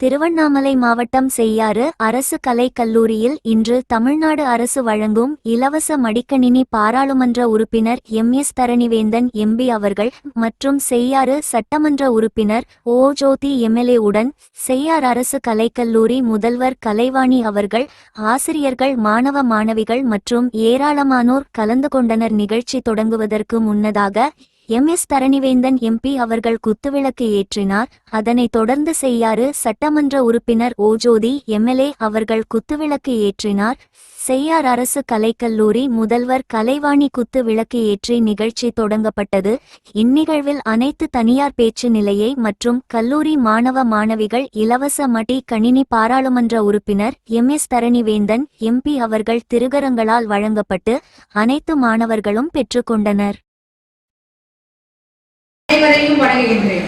திருவண்ணாமலை மாவட்டம் செய்யாறு அரசு கலைக் கல்லூரியில் இன்று தமிழ்நாடு அரசு வழங்கும் இலவச மடிக்கணினி பாராளுமன்ற உறுப்பினர் எம். எஸ். தரணிவேந்தன் எம்பி அவர்கள் மற்றும் செய்யாறு சட்டமன்ற உறுப்பினர் ஓ. ஜோதி எம்எல்ஏ உடன் செய்யார் அரசு கலைக்கல்லூரி முதல்வர் கலைவாணி அவர்கள் ஆசிரியர்கள் மாணவ மாணவிகள் மற்றும் ஏராளமானோர் கலந்து கொண்டனர். நிகழ்ச்சி தொடங்குவதற்கு முன்னதாக எம் எஸ் தரணிவேந்தன் எம்பி அவர்கள் குத்துவிளக்கு ஏற்றினார். அதனைத் தொடர்ந்து செய்யாறு சட்டமன்ற உறுப்பினர் ஓஜோதி எம்எல்ஏ அவர்கள் குத்துவிளக்கு ஏற்றினார். செய்யார் அரசு கலைக்கல்லூரி முதல்வர் கலைவாணி குத்து விளக்கு ஏற்றி நிகழ்ச்சி தொடங்கப்பட்டது. இந்நிகழ்வில் அனைத்து தனியார் பேச்சு நிலையை மற்றும் கல்லூரி மாணவ மாணவிகள் இலவச மடி கணினி பாராளுமன்ற உறுப்பினர் எம் எஸ் தரணிவேந்தன் எம்பி அவர்கள் திருகரங்களால் வழங்கப்பட்டு அனைத்து மாணவர்களும் பெற்றுக்கொண்டனர் அனைவரையும் வணங்குகின்றேன்.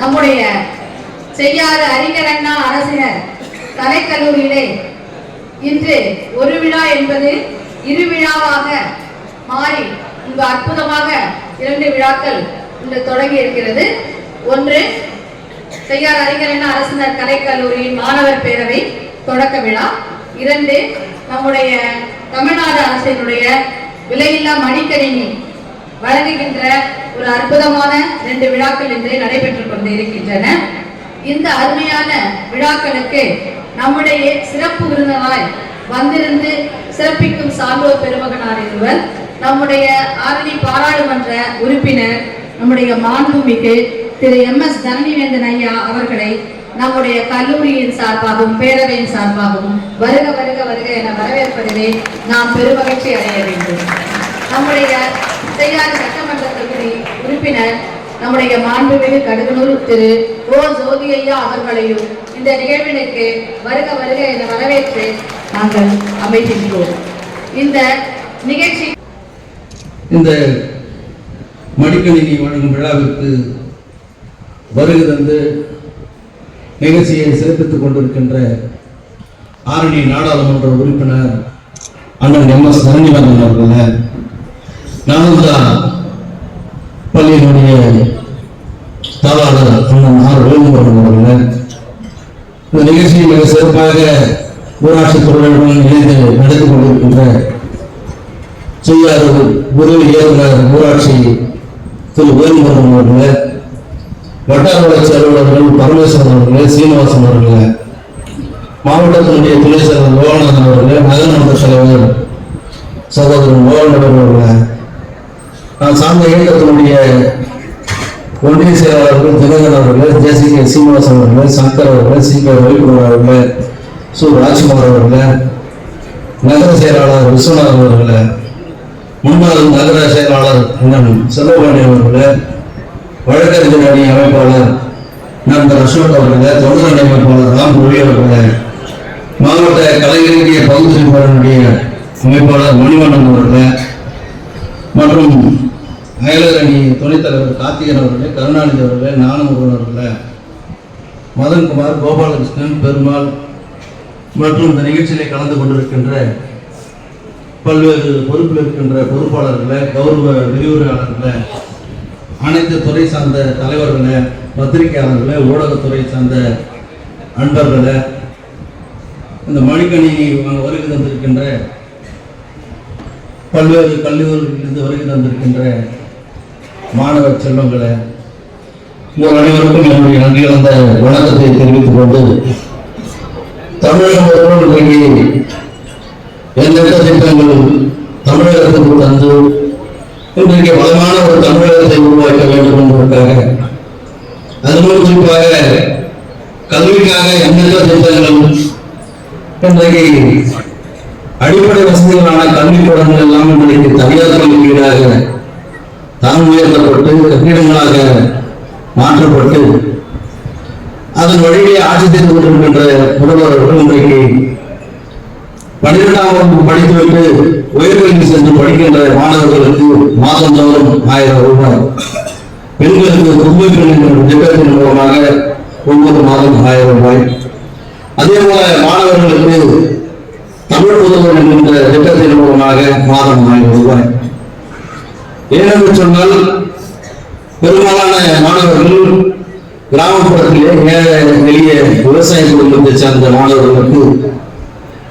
நம்முடைய செய்யாறு அறிஞர் அண்ணா அரசினர் கலைக்கல்லூரியிலே இன்று ஒரு விழா என்பது இரு விழாவாக மாறி இங்கு அற்புதமாக இரண்டு விழாக்கள் இன்று தொடங்கி இருக்கிறது. ஒன்று செய்யார் அறிஞர் அண்ணா அரசினர் கலைக்கல்லூரியின் மாணவர் பேரவை தொடக்க விழா. இரண்டு நம்முடைய தமிழ்நாடு அரசினுடைய விலையில்லா மடிக்கணினி வழங்குகின்ற ஒரு அற்புதமான ரெண்டு விழாக்கள் இன்று நடைபெற்றுக் கொண்டு இருக்கின்றன இந்த அருமையான விழாக்களுக்கு நம்முடைய சிறப்பு விருந்தவாய் வந்திருந்து சிறப்பிக்கும் சான்றோர் பெருமகனார் இருவர் நம்முடைய ஆரணி பாராளுமன்ற உறுப்பினர் நம்முடைய மாண்புமிகு திரு எம் எஸ் தரணிவேந்தன் ஐயா அவர்களை நம்முடைய கல்லூரியின் சார்பாகவும் பேரவையின் சார்பாகவும் வருக வருக வருக என வரவேற்பதிலே நாம் பெருமகிழ்ச்சி அடைய வேண்டும். நம்முடைய செய்யாறு சட்டமன்ற தொகுதி உறுப்பினர் நம்முடைய மாண்புமிகு கடுகனூர் திரு ஓ. ஜோதி ஐயா அவர்களையும் இந்த நிகழ்வினுக்கு வருக வருக என வரவேற்று நாங்கள் அமைகின்றோம். இந்த நிகழ்ச்சி இந்த மடிக்கணினி வழங்கும் விழாவிற்கு வருகை தந்து நிகழ்ச்சியை சிறப்பித்துக் கொண்டிருக்கின்ற ஆரணி நாடாளுமன்ற உறுப்பினர் அண்ணன் எம் எஸ் சரணிவந்தன் அவர்களை நானந்தா பள்ளியினுடைய தாளாளர் அண்ணன் ஆர் வேலுமுருகன் அவர்கள். இந்த நிகழ்ச்சியை மிக சிறப்பாக ஊராட்சி துறையுடன் இணைந்து நடந்து கொண்டிருக்கின்ற செய்யாறு உதவி இயக்குனர் ஊராட்சி திரு வேலுமுருகன் அவர்கள் வட்டார வளர்ச்சி அலுவலர்கள் பரமேஸ்வரன் அவர்கள் சீனிவாசன் அவர்கள் மாவட்டத்தினுடைய துணை செயலர் லோகநாதன் அவர்களே நகரமன்ற தலைவர் சகோதரன் மோகன் அவர்கள் நான் சார்ந்த இயக்கத்தினுடைய ஒன்றிய செயலாளர்கள் தினகரன் அவர்கள் ஜேசிகே சீனிவாசன் அவர்கள் சங்கர் அவர்கள் சி கே ரவிக்குமார் சு. ராஜ்குமார் அவர்கள் நகர செயலாளர் விஸ்வநாதன் அவர்கள் முன்னாள் நகர செயலாளர் அண்ணன் செல்வபாண்டி அவர்கள் வழக்கறிஞர் அணி அமைப்பாளர் நண்பர் அசோக் அவர்கள் தொண்டர் அணி அமைப்பாளர் ராம் ரவி அவர்கள் மாவட்ட கலைஞரிய பகுதி அமைப்பாளர் மணிவண்ணன் அவர்கள் மற்றும் அயலர் அணி துணைத்தலைவர் கார்த்திகன் அவர்களே கருணாநிதி அவர்களே ஞானமுருகன் அவர்களே. மதன்குமார் கோபாலகிருஷ்ணன் பெருமாள் மற்றும் இந்த நிகழ்ச்சியிலே கலந்து கொண்டிருக்கின்ற பல்வேறு பொறுப்பில் இருக்கின்ற பொறுப்பாளர்களே கௌரவ விரிவுரையாளர்களே அனைத்து துறை சார்ந்த தலைவர்களே பத்திரிகையாளர்களே ஊடகத்துறை சார்ந்த அன்பர்களே இந்த மணிக்கணி வாங்க வருகை தந்திருக்கின்ற பல்வேறு கல்லூரிகளிலிருந்து வருகை தந்திருக்கின்ற மாணவ செல்வங்களே உங்கள் அனைவருக்கும் என்னுடைய நன்றி கலந்த வணக்கத்தை தெரிவித்துக் கொண்டு தமிழக ஒரு இன்றைக்கு எண்ணற்ற திட்டங்கள் தமிழகத்துக்கு தந்து இன்றைக்கு வளமான ஒரு தமிழகத்தை உருவாக்க வேண்டும் என்பதற்காக அதுவும் குறிப்பாக கல்விக்காக எந்தெந்த திட்டங்கள் இன்றைக்கு அடிப்படை வசதிகளான கல்விக்கூடங்கள் எல்லாம் இன்றைக்கு தனியார் கல்வி வீடாக தான் உயர்த்தப்பட்டு கட்டிடங்களாக மாற்றப்பட்டு அதன் வழியிலே ஆட்சி செய்து கொண்டிருக்கின்ற முதல்வர்கள் இன்றைக்கு பன்னிரெண்டாம் வகுப்பு படித்துவிட்டு உயர்கல்வி சென்று படிக்கின்ற மாணவர்களுக்கு மாதந்தோறும் ஆயிரம் ரூபாய். பெண்களுக்கு குடும்ப திட்டத்தின் மூலமாக ஒவ்வொரு மாதம் ஆயிரம் ரூபாய். அதே போல மாணவர்களுக்கு தமிழ் புதல்வர் என்கின்ற திட்டத்தின் மூலமாக மாதம் ஆயிரம் ரூபாய். ஏனென்று சொன்னால் பெரும்பாலான மாணவர்கள் கிராமப்புறத்திலே ஏழை எளிய விவசாய குடும்பத்தை சார்ந்த மாணவர்களுக்கு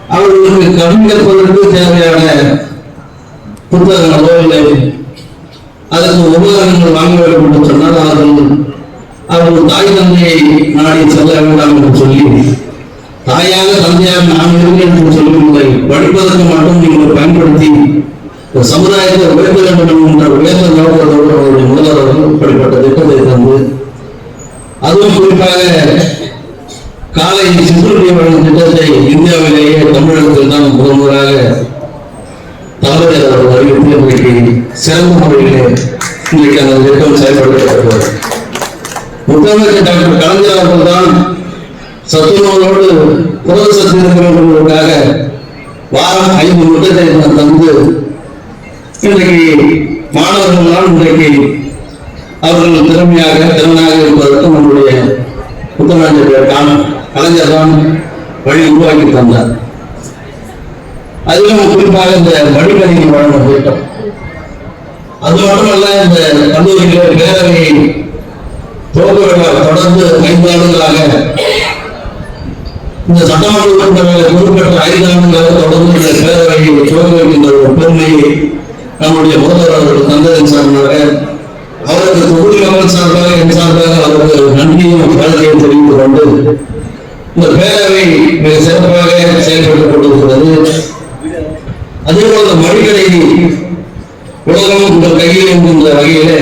அவர்களுக்கு கடன் கற்பதற்கு தேவையான புத்தகங்களோ இல்லை அதற்கு உபகரணங்கள் வாங்க வேண்டும் என்று சொன்னால் அவர்கள் அவர்கள் தாய் தந்தையை நாடி செல்ல வேண்டாம் என்று சொல்லி தாயாக தந்தையாக நான் இருந்தேன் என்று சொல்லுவதை படிப்பதற்கு மட்டும் நீங்கள் பயன்படுத்தி இந்த சமுதாயத்தை உயர்த்த வேண்டும் என்ற உயர்ந்த நோக்கத்தோடு அவருடைய முதல்வர்கள் இப்படிப்பட்ட திட்டத்தை தந்து அதுவும் குறிப்பாக காலை சிற்றுண்டி வழங்கும் திட்டத்தை இந்தியாவிலேயே தமிழகத்தில் தான் முதல் முதலாக தலைவர் அவர்கள் அறிவித்து இன்றைக்கு சிறந்த முறையிலே இன்றைக்கு அந்த திட்டம் செயல்படுத்தப்படுகிறது முதலமைச்சர் டாக்டர் கலைஞர் அவர்கள் தான் சத்துணவோடு புரத சத்து இருக்க வேண்டும் என்பதற்காக வாரம் ஐந்து முட்டத்தை தந்து இன்றைக்கு மாணவர்கள்லாம் இன்றைக்கு அவர்கள் திறமையாக திறனாக இருப்பதற்கு நம்முடைய புத்தகங்கள் கலைஞர் தான் வழி உருவாக்கி தந்தார். அதிலும் குறிப்பாக இந்த மடிக்கணினி வழங்கும் திட்டம் அது மட்டுமல்ல இந்த கல்லூரிகளில் பேரவையை துவக்க தொடர்ந்து ஐந்து ஆண்டுகளாக இந்த சட்டமன்ற உறுப்பினர்களை குறிப்பிட்ட ஐந்து ஆண்டுகளாக தொடர்ந்து இந்த பேரவையை துவக்க வைக்கின்ற ஒரு பெருமையை நம்முடைய முதல்வர் அவர்கள் தந்ததின் சார்பாக அவருக்கு தொகுதி மக்கள் சார்பாக என் சார்பாக அவருக்கு நன்றியும் வாழ்க்கையும் தெரிவித்துக் கொண்டு இந்த பேரவை மிக சிறப்பாக செயல்பட்டுக் கொண்டிருக்கிறது. அதே போல இந்த உலகம் உங்கள் கையில் என்கின்ற வகையிலே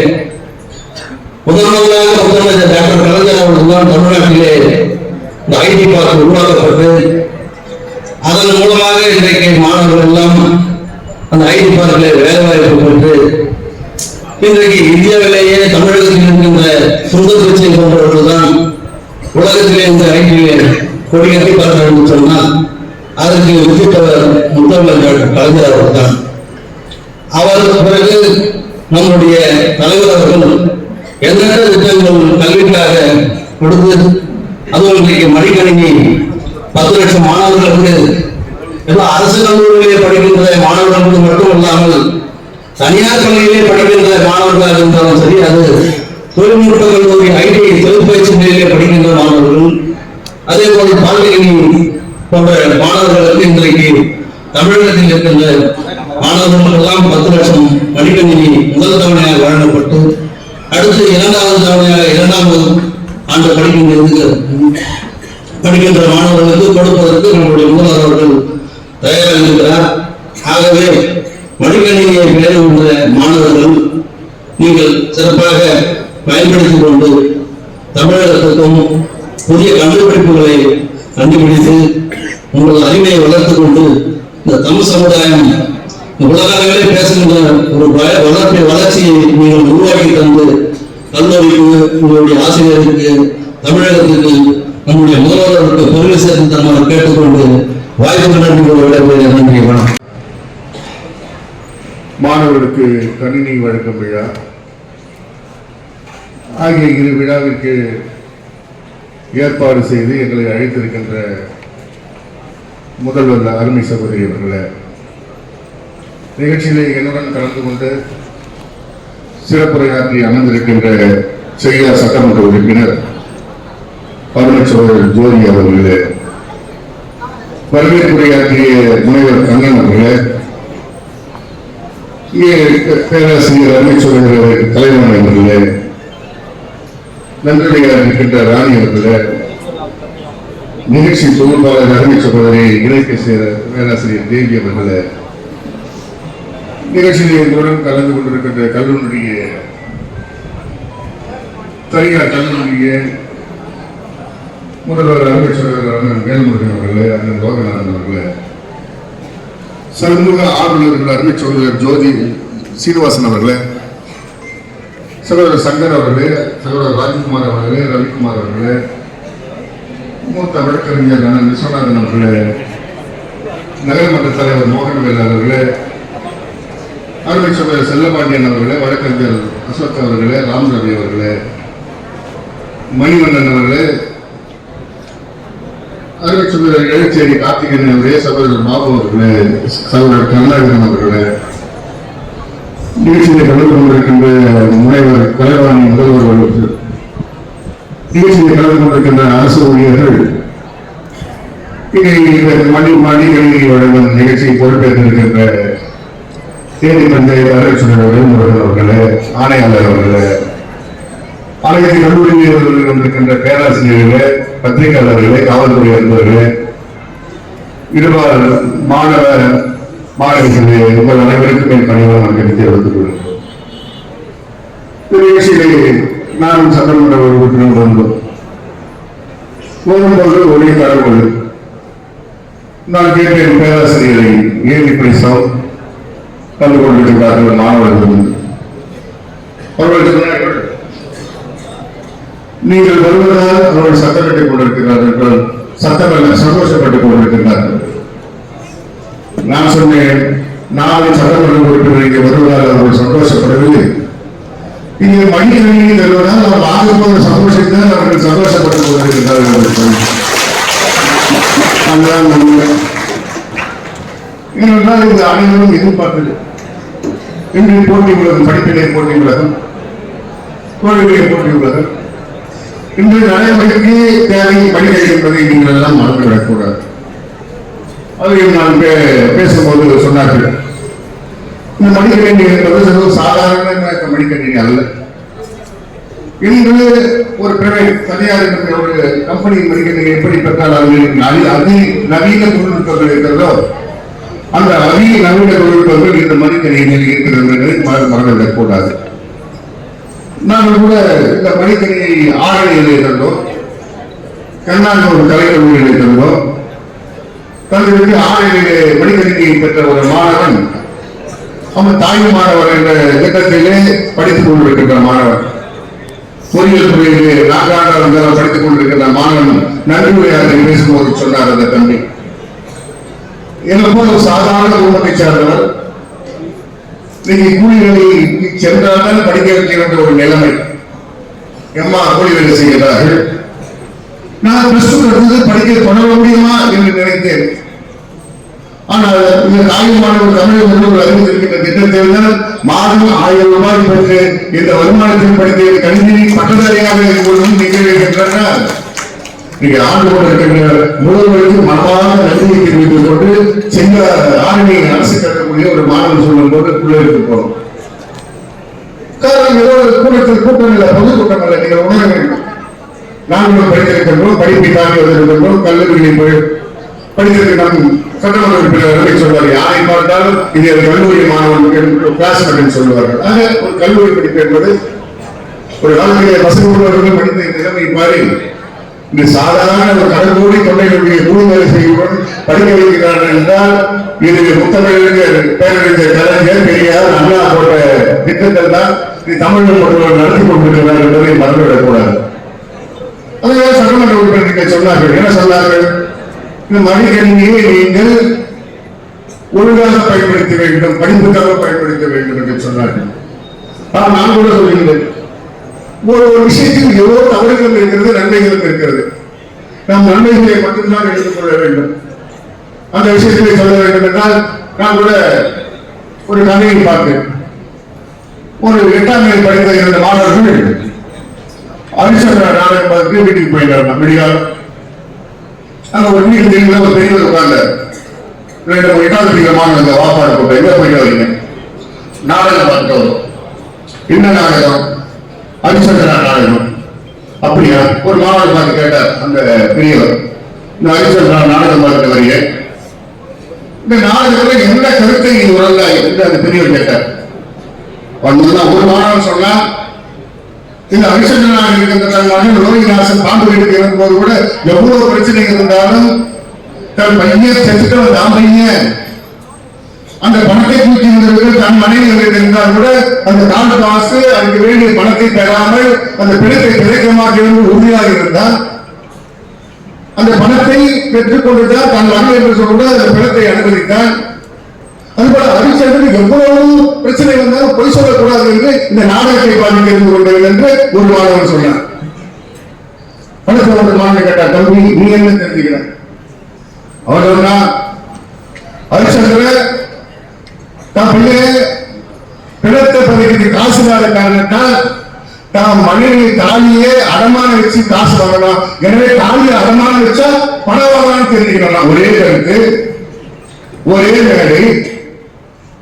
முதன் முதலாக முதலமைச்சர் டாக்டர் கலைஞர் அவர்கள் தான் தமிழ்நாட்டிலே இந்த ஐடி பார்க் உருவாக்கப்பட்டு அதன் மூலமாக இன்றைக்கு மாணவர்கள் எல்லாம் அந்த ஐடி பார்க்கில் வேலை வாய்ப்பு பெற்று இன்றைக்கு இந்தியாவிலேயே தமிழகத்தில் இருக்கின்ற சுந்தர் பிச்சை போன்றவர்கள் தான் உலகத்திலே இந்த ஐடியிலே பார்க்க என்று சொன்னால் அதற்கு விசிட்டவர் முத்தமிழர் டாக்டர் கலைஞர் அவர்கள் தான் அவருக்கு பிறகு நம்முடைய தலைவர் அவர்கள் எந்தெந்த திட்டங்கள் கல்விக்காக கொடுத்து அதுவும் இன்றைக்கு மடிக்கணினி பத்து லட்சம் மாணவர்களுக்கு அரசு கல்லூரியிலே படிக்கின்ற மாணவர்களுக்கு மட்டுமல்லாமல் தனியார் பள்ளியிலே படிக்கின்ற மாணவர்களாக இருந்தாலும் சரி அது தொழில்நுட்ப கல்லூரி ஐடிஐ தொழிற்பயிற்சி நிலையிலே படிக்கின்ற மாணவர்கள் அதே போல பாலிடெக்னிக் போன்ற மாணவர்களுக்கு இன்றைக்கு தமிழகத்தில் இருக்கின்ற மாணவர்கள் எல்லாம் பத்து லட்சம் மடிக்கணினி முதல் தவணையாக வழங்கப்பட்டு அடுத்து இரண்டாவது தவணையாக இரண்டாவது ஆண்டு படிக்கின்ற படிக்கின்ற மாணவர்களுக்கு கொடுப்பதற்கு நம்முடைய முதல்வர் அவர்கள் தயாராக இருக்கிறார் ஆகவே மடிக்கணினியை பெறுகின்ற மாணவர்கள் நீங்கள் சிறப்பாக பயன்படுத்திக் கொண்டு தமிழகத்துக்கும் புதிய கண்டுபிடிப்புகளை கண்டுபிடித்து உங்கள் அறிவை வளர்த்துக் கொண்டு இந்த தமிழ் சமுதாயம் உலகளவிலே பேசுகின்ற ஒரு வளர்ப்பை வளர்ச்சியை நீங்கள் உருவாக்கி தந்து கல்லூரிக்கு உங்களுடைய ஆசிரியருக்கு தமிழகத்துக்கு நம்முடைய முதல்வருக்கு பெருமை சேர்த்து தன்னால் கேட்டுக்கொண்டு வாய்ப்பு நன்றி வணக்கம். மாணவர்களுக்கு கணினி வழங்கும் விழா. ஆகிய இரு விழாவிற்கு ஏற்பாடு செய்து எங்களை அழைத்திருக்கின்ற முதல்வர் அருமை சகோதரி அவர்களே நிகழ்ச்சியிலே என்னுடன் கலந்து கொண்டு சிறப்புரையாற்றி அமர்ந்திருக்கின்ற செய்யார் சட்டமன்ற உறுப்பினர் அருமை சகோதரர் ஜோதி அவர்களே வரவேற்புரையாற்றிய முனைவர் கண்ணன் அவர்களே இங்கே பேராசிரியர் அமைச்சர் தலைவன் அவர்களே நன்றியாக இருக்கின்ற ராணி அவர்களே நிகழ்ச்சி தொகுப்பாளர் அருமை சகோதரி இணைக்க சேர பேராசிரியர் தேவி அவர்களே நிகழ்ச்சியில் எங்களுடன் கலந்து கொண்டிருக்கின்ற கல்லூரிய தனியார் கல்லூரிய முதல்வர் அருமை சகோதரர் அண்ணன் வேல்முருகன் அவர்களே அண்ணன் லோகநாதன் அவர்களே. சண்முக ஆளுநர்கள் அருமை சோழர் ஜோதி சீனிவாசன் அவர்களே. சகோதரர் சங்கர் அவர்களே சகோதரர் ராஜ்குமார் அவர்களே ரவிக்குமார் அவர்களே. மூத்த வழக்கறிஞர் அண்ணன் விஸ்வநாதன் அவர்களே. நகரமன்ற தலைவர் மோகன்வேல் அவர்களே. அருமை சோழர் செல்லபாண்டியன் அவர்களே வழக்கறிஞர் அசோக் அவர்களே ராம் ரவி அவர்களே. மணிவண்ணன் அவர்களே அருமை சகோதரர் எழுச்சேரி கார்த்திகேயன் அவர்களே சகோதரர் பாபு அவர்களே சகோதரர் கருணாகரன் அவர்களே நிகழ்ச்சியில் கலந்து கொண்டிருக்கின்ற முனைவர் கலைவாணி முதல்வர் அவர்கள் நிகழ்ச்சியில் கலந்து கொண்டிருக்கின்ற அரசு ஊழியர்கள் மணி மணிகளில் வழங்கும் நிகழ்ச்சியை பொறுப்பேற்றிருக்கின்ற தேனி தந்தை அரசு வேல்முருகன் அவர்களே ஆணையாளர் அவர்களே அனைத்து கல்லூரியில் வந்திருக்கின்ற பேராசிரியர்களே பத்திரிகையாளர்களே காவல்துறை அன்பர்களே இருபால் மாணவ மாணவிகளே உங்கள் அனைவருக்கும் என் பணிவான வணக்கத்தை தெரிவித்துக் கொள்கிறேன். நிகழ்ச்சியிலே நானும் சட்டமன்ற உறுப்பினர் வந்தோம் போகும்போது ஒரே தகவல். நான் கேட்டேன் பேராசிரியரை ஏன் இப்படி சவ் கலந்து கொண்டிருக்கிறார்கள் மாணவர்கள் அவர்கள் சொன்னார்கள், நீங்கள் வருவதால் அவர்கள் சத்தம் கொண்டிருக்கிறார்கள் என்றால் சத்தமல்ல சந்தோஷப்பட்டுக் கொண்டிருக்கிறார்கள் நான் சொன்னேன் நான் சட்டமன்ற உறுப்பினர் இங்கே வருவதால் அவர்கள் சந்தோஷப்படவில்லை. இங்கே மணிக்கணினி தருவதால் அவர் ஆக சந்தோஷத்தால் அவர்கள் சந்தோஷப்பட்டுக் கொண்டிருக்கிறார்கள் அதுதான் உண்மை. ஏனென்றால் இந்த அனைவரும் எதிர்பார்த்தது. இன்று போட்டி உலகம் படிப்பிலே போட்டி உலகம் கோவிலே போட்டி உலகம். இன்று நடைமுறைக்கு தேவை படிக்க என்பதை நீங்கள் எல்லாம் மறந்துவிடக்கூடாது. அதையும் நான் பேசும்போது சொன்னார்கள். இந்த மடிக்கணினி என்பது சாதாரண மடிக்கணினி அல்ல. இன்று ஒரு பிரைவேட் தனியார் ஒரு கம்பெனி மடிக்கணினி எப்படி பெற்றால் அதில் அதி- நவீன தொழில்நுட்பங்கள் இருக்கிறதோ அந்த அதி நவீன தொழில்நுட்பங்கள் இந்த மடிக்கணினியில் இருக்கிறது என்பதை மறந்துவிடக்கூடாது. நாங்கள் கூட இந்த மடிக்கணியை ஆரணியில் இருந்தோம். கண்ணாங்கூர் கலைக்கல்லூரியில் தந்தோம் தங்களுக்கு ஆரணியிலே மடிக்கணினியை பெற்ற ஒரு மாணவன் அவன் தாய் மாணவர் என்ற திட்டத்திலே படித்துக் கொண்டிருக்கின்ற மாணவன். பொறியியல் துறையிலே நாகாண்டாளர்கள் படித்துக் கொண்டிருக்கின்ற மாணவன் நன்றி உரையாற்றி பேசும்போது சொன்னார் அந்த தம்பி. என்னை போல ஒரு சாதாரண குடும்பத்தை சேர்ந்தவர் இன்னைக்கு கூலி வேலைக்கு சென்றால்தான் படிக்க வைக்க வேண்டிய ஒரு நிலைமை. எம்மா கூலி வேலை செய்கிறார்கள். நான் பிளஸ் டூ படிக்க தொடர முடியுமா என்று நினைத்தேன். ஆனால் இந்த தாயுமானவர் தமிழக முதல்வர் அறிவித்திருக்கின்ற திட்டத்தில் தான் மாதம் ஆயிரம் ரூபாய் பெற்று இந்த வருமானத்தில் படித்த கணினி பட்டதாரியாக கொள்ளும் நிகழ்கின்றனர் நீங்க ஆண்டு கொண்டிருக்கின்ற முதல்வருக்கு மனமான நன்றியை தெரிவித்துக் கொண்டு செங்க ஆரணி அரசு கட்டக்கூடிய ஒரு மாணவன் சொல்லும் போது பிள்ளைகளுக்கு போறோம். காரணம் ஏதோ கூட்டத்தில் கூட்டம் இல்லை பொதுக்கூட்டம் இல்லை உணர வேண்டும். நாங்களும் படித்திருக்கின்றோம் படிப்பை தாண்டி வந்திருக்கின்றோம் கல்லூரிகளில் போய் படித்திருக்கிறோம் சட்டமன்ற உறுப்பினர்களை சொல்வார் யாரை பார்த்தாலும் இது ஒரு கல்லூரி மாணவன் கிளாஸ்மேட் சொல்லுவார்கள் ஆக ஒரு கல்லூரி படிப்பு என்பது ஒரு காலத்திலே வசதி உள்ளவர்கள் படித்த நிலைமை மாறி இந்த சாதாரண ஒரு கடற்கோடி தொண்டைகளுடைய கூலி வேலை படிக்க வைக்கிறார்கள் என்றால் இது முத்தமிழர் பேரறிஞர் கலைஞர் பெரியார் அண்ணா போன்ற திட்டத்தில் தான் இது தமிழக மக்கள் நடத்தி கொண்டிருக்கிறார் என்பதை மறந்துவிடக்கூடாது. அதே சட்டமன்ற உறுப்பினர்கள் சொன்னார்கள்? என்ன சொன்னார்கள்? இந்த மடிக்கணினியை நீங்கள் ஒழுங்காக பயன்படுத்த வேண்டும் படிப்புக்காக பயன்படுத்த வேண்டும் என்று சொன்னார்கள். நான் கூட சொல்லுகிறேன் ஒரு ஒரு விஷயத்தில் எவ்வளவு தவறுகளும் இருக்கிறது நன்மைகளும் இருக்கிறது நாம் நன்மைகளை மட்டும்தான் எடுத்துக்கொள்ள வேண்டும். அந்த விஷயத்தை சொல்ல வேண்டும் என்றால் நான் கூட ஒரு கதையை பார்த்தேன். ஒரு எட்டாம் நிலை படித்த இரண்டு மாணவர்கள் ஹரிச்சந்திர நாடகம் பார்த்து வீட்டுக்கு போயிட்டாங்க விடியால் அங்க ஒரு வீட்டு தெரியல ஒரு பெரியவர் உட்கார்ந்த ரெண்டு எட்டாவது படிக்கிற மாணவங்க வாப்பாடு போட்டேன் எங்க போயிட்டு வரீங்க நாடகம் பார்த்தோம் என்ன நாடகம்? அரிசந்திரன் அப்படியா? ஒரு மாணவர் பார்த்து கேட்டார் அந்த பெரியவர். இந்த அரிசந்திரன் நாடகம் பார்த்து இந்த நாடகத்துல என்ன கருத்தை நீ உணர்ந்தாய் என்று அந்த பெரியவர் கேட்டார். வந்ததுதான் ஒரு மாணவன் சொன்னா இந்த ஹரிச்சந்திரனாக இருக்கின்ற லோகிநாசன் பாம்பு வீட்டுக்கு இருக்கும்போது கூட எவ்வளவு பிரச்சனைகள் இருந்தாலும் தன் பையன் செத்துட்டு தான் பையன். அந்த பணத்தை தூக்கி வந்தவர்கள் தன் மனைவி இருந்தால் கூட அந்த கால காசு அதுக்கு வேண்டிய பணத்தை பெறாமல் அந்த பிணத்தை பிழைக்க என்று உறுதியாக இருந்தால் அந்த பணத்தை பெற்றுக்கொண்டுதான் தன் மகன் என்று சொல்ல அந்த பிணத்தை அனுமதித்தான். அதுபோல ஹரிச்சந்திரன் எவ்வளவு பிரச்சனை வந்தாலும் பொய் சொல்லக்கூடாது என்று இந்த நாடகத்தை பார்த்து தெரிந்து கொண்டவர்கள் என்று ஒரு மாணவன் சொன்னார் அடுத்த ஒரு மாணவன் கேட்டார். தம்பி நீ என்ன தெரிஞ்சுக்கிறார் அவர் சொன்னா ஹரிச்சந்திர தான் பிள்ளை பிணத்தை பதிவுக்கு காசு இல்லாத காரணத்தால் தான் மனைவி தாலியே அடமானம் வச்சு காசு வாங்கலாம். எனவே தாலியை அடமானம் வச்சா பணம் வாங்கலாம்னு தெரிஞ்சுக்கலாம்? ஒரே கருத்து. ஒரே மேடை.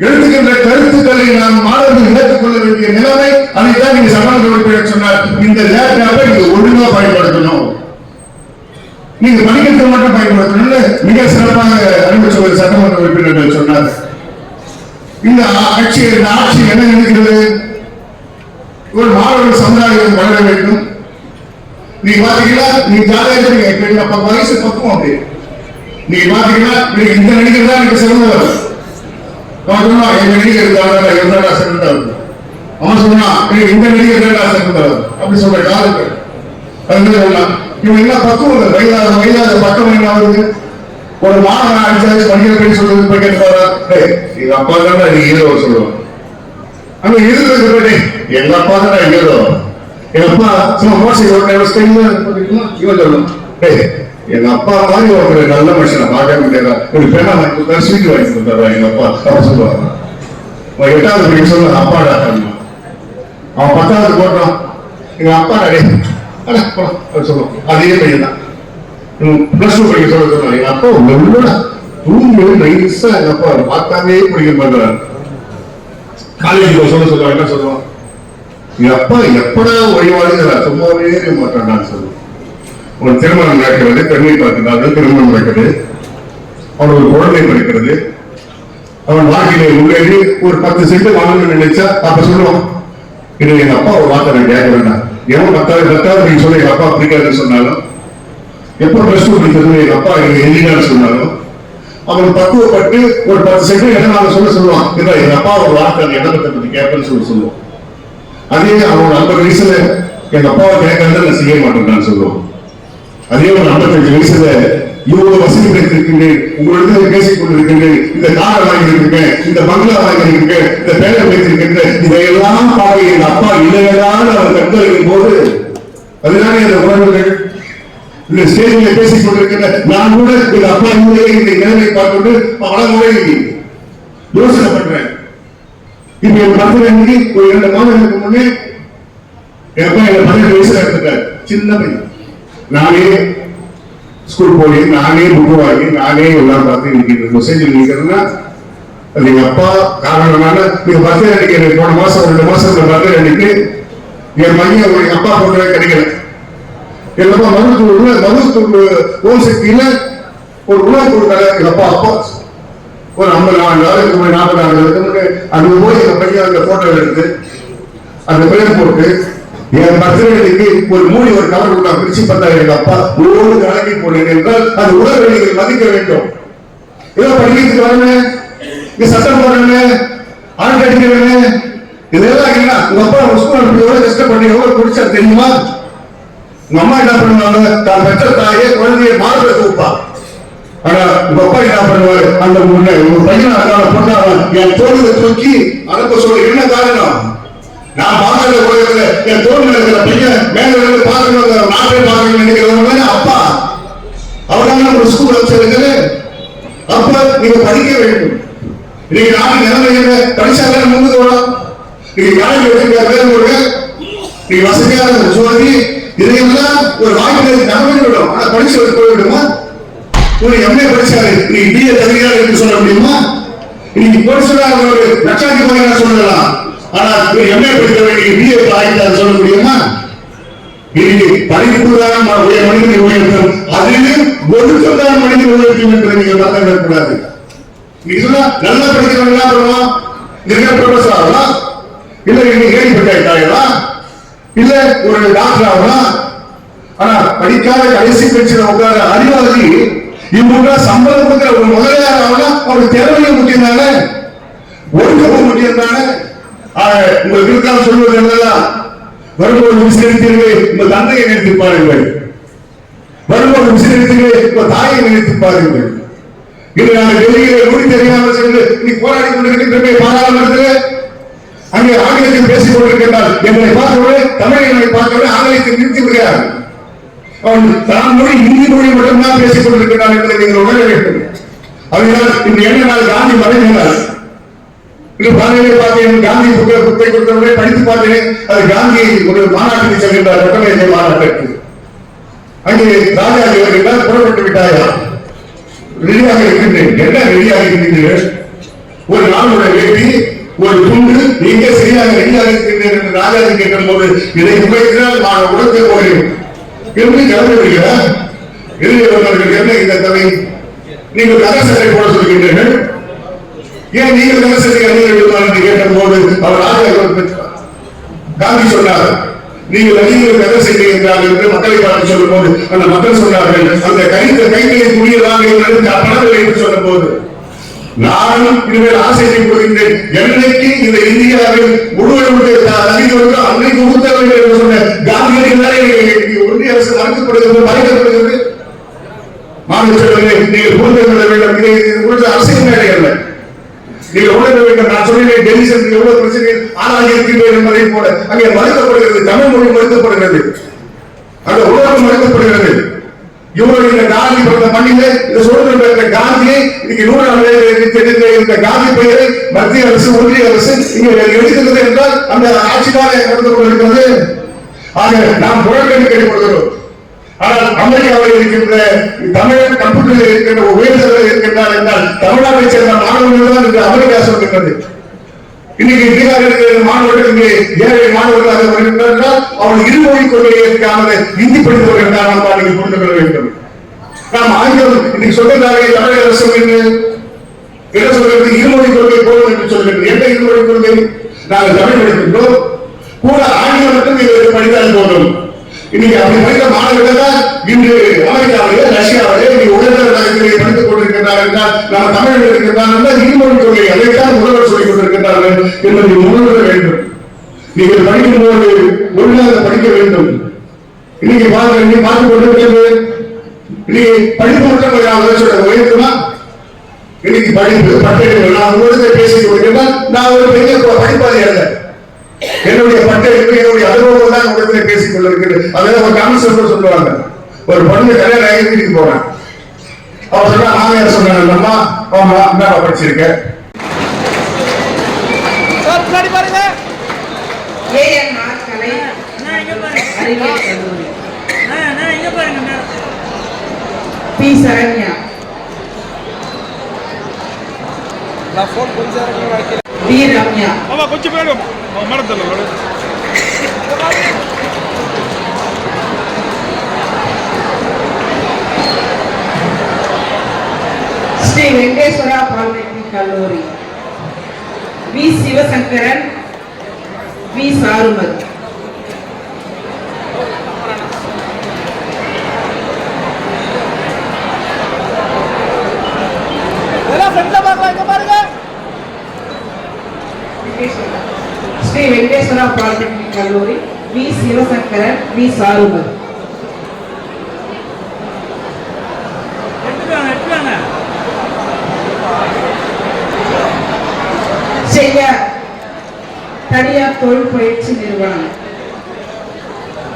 எழுதுகின்ற கருத்துக்களை நாம் மாணவர்கள் ஏற்றுக்கொள்ள வேண்டிய நிலைமை அதைத்தான் நீங்க சமாளிக்க உறுப்பினர் சொன்னார். இந்த லேப்டாப்பை நீங்க ஒழுங்கா பயன்படுத்தணும். நீங்க படிக்கிறதுக்கு மட்டும் பயன்படுத்தணும்னு மிக சிறப்பாக அறிவிச்சவர் சட்டமன்ற உறுப்பினர்கள் சொன்னார் இந்த ஆ- கட்சி இந்த ஆட்சி என்ன நினைக்கிறது? ஒரு மாணவர் சமுதாயம் வளர வேண்டும். நீ பாத்தீங்கன்னா நீ ஜாலியா இருக்கீங்க இப்ப இந்த வயசு பக்குவம் அப்படி. நீ பாத்தீங்கன்னா நீ இந்த நடிகர் எனக்கு சிறந்தவர் அவன் சொன்னான் எங்க நடிகர் தான் இருந்தாடா சிறந்தவர் அவன் சொன்னா "ஏய், இந்த நடிகர் தான் சிறந்தவர் அப்படி சொல்ற காலங்கள் அது இவன் என்ன பக்குவம் இல்லை. வயதாத வயதாத பக்கம் என்ன வருது? ஒரு மாணவன் அடிச்சாச்சு படிக்கிற சொல்றது போய் கேட்டு எங்க அப்பா தான் நீ ஹீரோ சொல்லுவான் அங்க இருக்கிறது எங்க அப்பா தான் ஹீரோ எங்க அப்பா சும்மா மோசி ஓட்ட ஸ்டைல்ல இவன் சொல்லணும் எங்க அப்பா மாதிரி ஒரு நல்ல மனுஷனை பார்க்க முடியாதா? ஒரு பெண்ணா வாங்கி கொடுத்தா ஸ்வீட் வாங்கி கொடுத்தாரா எங்க அப்பா. அப்படி சொல்லுவாங்க எட்டாவது படிக்க சொல்ல அப்பா டாக்டர் அவன் பத்தாவது போட்டான். எங்க அப்பா டே அட, போ, சொல்லுவான். அதே பையன் தான் பிளஸ் டூ படிக்க சொல்ல சொன்னான் எங்க அப்பா ஒழுங்கா தூங்கு நைஸா எங்க அப்பா பார்த்தாவே பிடிக்க மாட்டாரு காலேஜ் சொல்ல சொல்லுவான் என்ன சொல்லுவான் எங்க அப்பா எப்படா வழிபாடுகிறார் சும்மாவே இருக்க மாட்டான் சொல்லுவான் ஒரு திருமணம் நடக்கிறது பெண்ணை பார்க்கிறார்கள் திருமணம் நடக்குது அவன் ஒரு குழந்தை பிறக்கிறது அவன் வாழ்க்கையில முன்னேறி ஒரு பத்து சென்ட் வாங்கணும்னு நினைச்சா அப்ப சொல்லுவான் இது எங்க அப்பா ஒரு வார்த்தை நான் கேட்க வேண்டாம் எவன் பத்தாவது பத்தாவது நீங்க சொல்லி எங்க அப்பா பிடிக்காதுன்னு சொன்னாலும் எப்போ பிளஸ் டூ படிக்கிறது எங்க அப்பா எனக்கு எதிரின்னு சொன்னாலும் அவன் பக்குவப்பட்டு ஒரு பத்து செகண்ட் என்ன நாங்க சொல்ல சொல்லுவான். இல்ல எங்க அப்பா ஒரு வார்த்தை அந்த இடத்தை பத்தி கேட்பேன்னு சொல்லி சொல்லுவோம். அதே அவன் ஐம்பது வயசுல எங்க அப்பாவை கேட்கறத நான் செய்ய மாட்டேன் சொல்லுவோம். அதே ஒரு ஐம்பத்தஞ்சு வயசுல இவ்வளவு வசதி கிடைத்திருக்கின்றேன் உங்களிடத்தில் பேசிக் கொண்டிருக்கின்றேன் இந்த காரை வாங்கியிருக்கேன் இந்த பங்களா வாங்கியிருக்கேன் இந்த பேரை வைத்திருக்கின்றேன் இதையெல்லாம் பார்க்க எங்க அப்பா இல்லையெல்லாம் அவர் கண்டறியும் போது அதுதானே அந்த உணர்வுகள்? இந்த ஸ்டேஜில் பேசிக் கொண்டிருக்கின்ற நான் கூட எங்க அப்பா இல்லையே இந்த நிலைமை பார்த்துட்டு பல முறை யோசனை பண்றேன். இப்ப என் பத்து அன்னைக்கு ஒரு இரண்டு மாதங்களுக்கு முன்னே என் அப்பா என்ன பன்னெண்டு வயசுல எடுத்துட்டார் சின்ன பையன். நானே ஸ்கூல் போய் நானே புக்கு வாங்கி நானே எல்லாம் பார்த்து இன்னைக்கு மெசேஜ் நிற்கிறதுனா அது எங்க அப்பா காரணமான நீங்க பர்த்டே அன்னைக்கு எனக்கு போன மாசம் ரெண்டு மாசம் பர்த்டே அன்னைக்கு என் பையன் எங்க அப்பா போட்டு கிடைக்கல. எங்க அப்பா மருத்துவ மருத்துவ ஓம் சக்தியில ஒரு உணவு கொடுத்தாரு எங்க அப்பா. ஒரு ஐம்பது நாலு நாளுக்கு முன்னாடி நாற்பது நாலு நாளுக்கு முன்னாடி அங்க போய் எங்க பையன் அந்த போட்டோ எடுத்து அந்த பேர் போட்டு என் பத்திரிகைக்கு ஒரு மூடி ஒரு கவர் உள்ள பிரிச்சு பார்த்தாரு எங்க அப்பா ஒவ்வொரு கலக்கி போனேன் என்றால் அது உடல் நீங்கள் மதிக்க வேண்டும். ஏதோ படிக்கிறதுக்கு வரணும் இங்க சட்டம் போடணும்? ஆள் கடிக்கிறவனு இதெல்லாம் என்ன உங்க அப்பா ஒரு ஸ்கூல் கஷ்டப்பட்டு எவ்வளவு குடிச்சா தெரியுமா? உங்க அம்மா என்ன பண்ணுவாங்க? தான் பெற்ற தாயே குழந்தைய மாறுத கூப்பா ஆனா உங்க அப்பா என்ன பண்ணுவாரு? அந்த முன்ன உங்க பையன் அதனால போட்டாங்க என் தோல்ல தூக்கி அனுப்ப சொல்ல. என்ன காரணம்? நான் பார்க்கற உலகத்துல என் தோல்ல இருக்கிற பையன் மேல இருந்து பார்க்கணும் நாட்டை பார்க்கணும் நினைக்கிறவங்க அப்பா. அவரான ஒரு ஸ்கூல் வச்சிருக்கிறது அப்ப நீங்க படிக்க வேண்டும். நீங்க நாடு நிலைமை என்ன? படிச்சாங்க முன்னுக்கு வரும் நீங்க காலேஜ் வச்சிருக்க போடுங்க. நீங்க வசதியான ஜோதி இதையெல்லாம் ஒரு வாய்ப்பு நம்பி ஆனா படிச்சு வந்து போய் விடுமா? ஒரு எம்ஏ படிச்சாரு. நீ பிஏ தகுதியாக என்று சொல்ல முடியுமா? இன்னைக்கு போலீஸ்ல ஒரு லட்சாதிபதியாக சொல்லலாம். ஆனா ஒரு எம்ஏ படித்தவரை நீங்க பிஏ ஆகிட்டாரு சொல்ல முடியுமா? இன்னைக்கு படிப்பு தான் உயர் மனிதனை உயர்த்தும். அதிலும் ஒழுக்கம் தான் மனிதனை உயர்த்தும் என்று நீங்க மறந்துவிடக்கூடாது நீங்க சொன்னா நல்லா படிக்கிறவங்க என்ன பண்ணுவோம் நீங்க ப்ரொஃபஸர் ஆகலாம். இல்ல நீங்க கேள்விப்பட்ட இல்ல ஒரு டாக்டர் ஆகலாம் ஆனா படிக்காத கடைசி பெஞ்சில் உட்கார அறிவாளி இவங்க சம்பளம் கொடுக்கிற ஒரு முதலியார் ஆகலாம் அவருக்கு திறமையும் முக்கியம் தானே ஒழுக்கமும் முக்கியம் தானே உங்களுக்கு இருக்கால் சொல்வது என்னெல்லாம் வரும்போது விசாரித்தீர்கள் உங்க தந்தையை நினைத்து பாருங்கள். வரும்போது விசாரித்தீர்கள் உங்க தாயை நினைத்து பாருங்கள். இது நாங்கள் டெல்லியில மொழி தெரியாமல் சென்று நீ போராடி கொண்டிருக்கின்ற பாராளுமன்றத்தில் அங்கே ஆங்கிலத்தில் பேசிக் கொண்டிருக்கின்றால் எங்களை பார்த்தவுடனே தமிழை என்னை பார்த்தவுடனே ஆங்கிலத்தை நிறுத்தி விடுகிறார். அவன் தான் மொழி இந்தி மொழி மட்டும்தான் பேசிக் கொண்டிருக்கிறான் என்பதை நீங்கள் உணர வேண்டும். அதனால் இந்த என்ன நாள் காந்தி மறைந்தார். இது காலையிலே பார்த்தேன் காந்தி புக்கை புக்கை கொடுத்தவரை படித்து பார்த்தேன் அது காந்தி ஒரு மாநாட்டுக்கு செல்கின்றார் வட்டமேஜை மாநாட்டிற்கு. அங்கே ராஜாஜி அவர்கள் புறப்பட்டு விட்டாயா? ரெடியாக இருக்கின்றேன். என்ன ரெடியாக இருக்கின்றீர்கள்? ஒரு நாளுடைய வேட்டி ஒரு துண்டு நீங்க சரியாக ரெடியாக இருக்கின்றேன் என்று ராஜாஜி கேட்கும் போது இதை உபயோகித்தால் நான் உடனே போகிறேன் என்று கிளம்பி விடுகிறார். எழுதியவர்கள் என்ன இந்த தலை நீங்கள் கதை சட்டை போட சொல்கின்றீர்கள். ஏன் நீங்கள் கதை சட்டை அணிய விடுவார் என்று கேட்டபோது அவர் ராஜாஜி காந்தி சொன்னார் நீங்கள் அதிகம் கதை செய்கிறீர்கள் என்று மக்களை பார்த்து சொல்லும் போது அந்த மக்கள் சொன்னார்கள் அந்த கைத்த கைகளை துணியதாக என்று பணவில்லை என்று சொன்ன போது நானும் இனிமேல் ஆசையை கொள்கின்றேன் என்னைக்கு இந்த இந்தியாவில் முழுவதுடைய அதிகம் அன்னைக்கு வேண்டும் என்று சொன்ன காந்தியடிகளாலே ஒன்றிய அரசு மறுக்கப்படுகிறது மறைக்கப்படுகிறது. மாநில செல்வங்களே நீங்கள் புரிந்து கொள்ள வேண்டும். இதை இது அரசியல் மேடை அல்ல. நீங்கள் உணர வேண்டும். நான் சொன்னேன் டெல்லி சென்று எவ்வளவு பிரச்சனை ஆளாகி இருக்கின்றேன் என்பதை போல அங்கே மறுக்கப்படுகிறது தமிழ் மொழி மறுக்கப்படுகிறது. அந்த உலகம் மறுக்கப்படுகிறது. இவருடைய இந்த காந்தி பிறந்த மண்ணிலே இந்த சுதந்திரம் பெற்ற காந்தியை இன்னைக்கு நூறு தெரிந்த இந்த காந்தி பெயரை மத்திய அரசு ஒன்றிய அரசு இங்கே எடுக்கிறது என்றால் அந்த ஆட்சிக்காக நடந்து கொண்டிருக்கிறது. ஆக நாம் புறக்கணிக்கப்படுகிறோம் ஆனால் அமெரிக்காவில் இருக்கின்ற தமிழ் கம்ப்யூட்டரில் இருக்கின்ற உயர்தலில் இருக்கின்றார் என்றால் தமிழ்நாட்டை சேர்ந்த மாணவர்கள் தான் இன்று அமெரிக்கா சொல்கின்றது. இன்னைக்கு பீகார் இருக்கிற மாணவர்கள் இங்கே ஏழை மாணவர்களாக வருகின்றார்கள் அவர்கள் இருமொழி கொள்கைக்கான இந்தி படித்தவர்கள் என்றால் நாம் அன்றைக்கு புரிந்து கொள்ள வேண்டும். நாம் ஆங்கிலம் இன்னைக்கு சொல்கிறார்கள் தமிழக அரசு என்று என்ன சொல்கிறது இருமொழி கொள்கை போதும் என்று சொல்கிறது என்ன இருமொழி கொள்கை? நாங்கள் தமிழ் படிக்கின்றோம் கூட ஆங்கிலம் மட்டும் எங்களுக்கு படித்தால் போதும். இன்னைக்கு அப்படி படித்த மாணவர்கள் தான் இன்று அமெரிக்காவிலே ரஷ்யாவிலே இன்னைக்கு உலக நகரத்திலே படித்துக் கொண்டிருக்கிறார்கள் என்றால் நம்ம தமிழில் இருக்கின்றார் என்றால் இருமொழி கொள்கை அதைத்தான் முதல்வர் சொல்லிக் கொண்டிருக்கிறார்கள் என்பதை உணர வேண்டும். நீங்கள் படிக்கும் போது ஒழுங்காக படிக்க வேண்டும். இன்னைக்கு பாருங்க இன்னைக்கு கொண்டிருக்கிறது. இன்னைக்கு படிப்பு மட்டும் நான் உயர்த்துமா இன்னைக்கு படிப்பு பட்டயங்கள் நான் உங்களிடத்தை பேசிக் கொண்டிருக்கிறேன் நான் ஒரு பெரிய படிப்பாளி அல்ல. என்னுடைய பட்டயங்கள் என்னுடைய அனுபவம் தான் உங்களிடத்தில் பேசிக் கொண்டிருக்கிறது. அதாவது ஒரு கான்செப்ட் சொல்லுவாங்க. ஒரு பொண்ணு கல்யாணம் ஆகி வீட்டுக்கு போறேன் அவ சொன்னா மாமியார் சொன்னாங்க அம்மா ஆமா என்ன படிச்சிருக்க? சார் பின்னாடி பாருங்க. ஏஎன்ஆர் கலை நான் இங்க பாருங்க. அறிவியல் கல்லூரி. நான் நான் இங்க பாருங்க மேடம் பி. சரண்யா. நான் ஃபோன் கொஞ்சம் நேரம் வைக்கிறேன் வி ரம்யா ஆமா கொஞ்சம் பேரும் மேடம் தெரியல ஸ்ரீ வெங்கடேஸ்வரா பாலிடெக்னிக் கல்லூரி V Sivasankaran V Charumathi polytechnic கல்லூரி வி சிவசங்கரன் வி எடுத்துக்காங்க செய்ய தனியார் தொழில் பயிற்சி நிறுவனம்.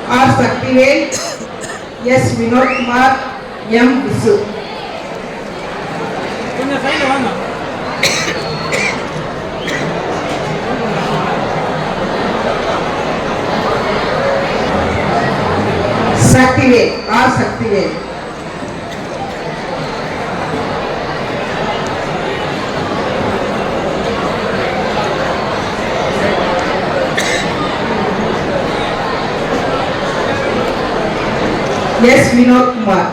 R. Sakthivel S. Vinothkumar M. Visu கொஞ்சம் சைடில் வாங்க Sakthivel R Sakthivel. S Vinothkumar.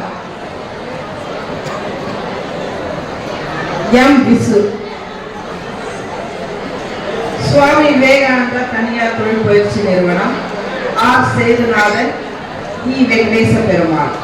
M Visu. Swami Vivekananda தனியார் தொழில் பயிற்சி நிறுவனம் R Sethunathan e vendesse a Peromar.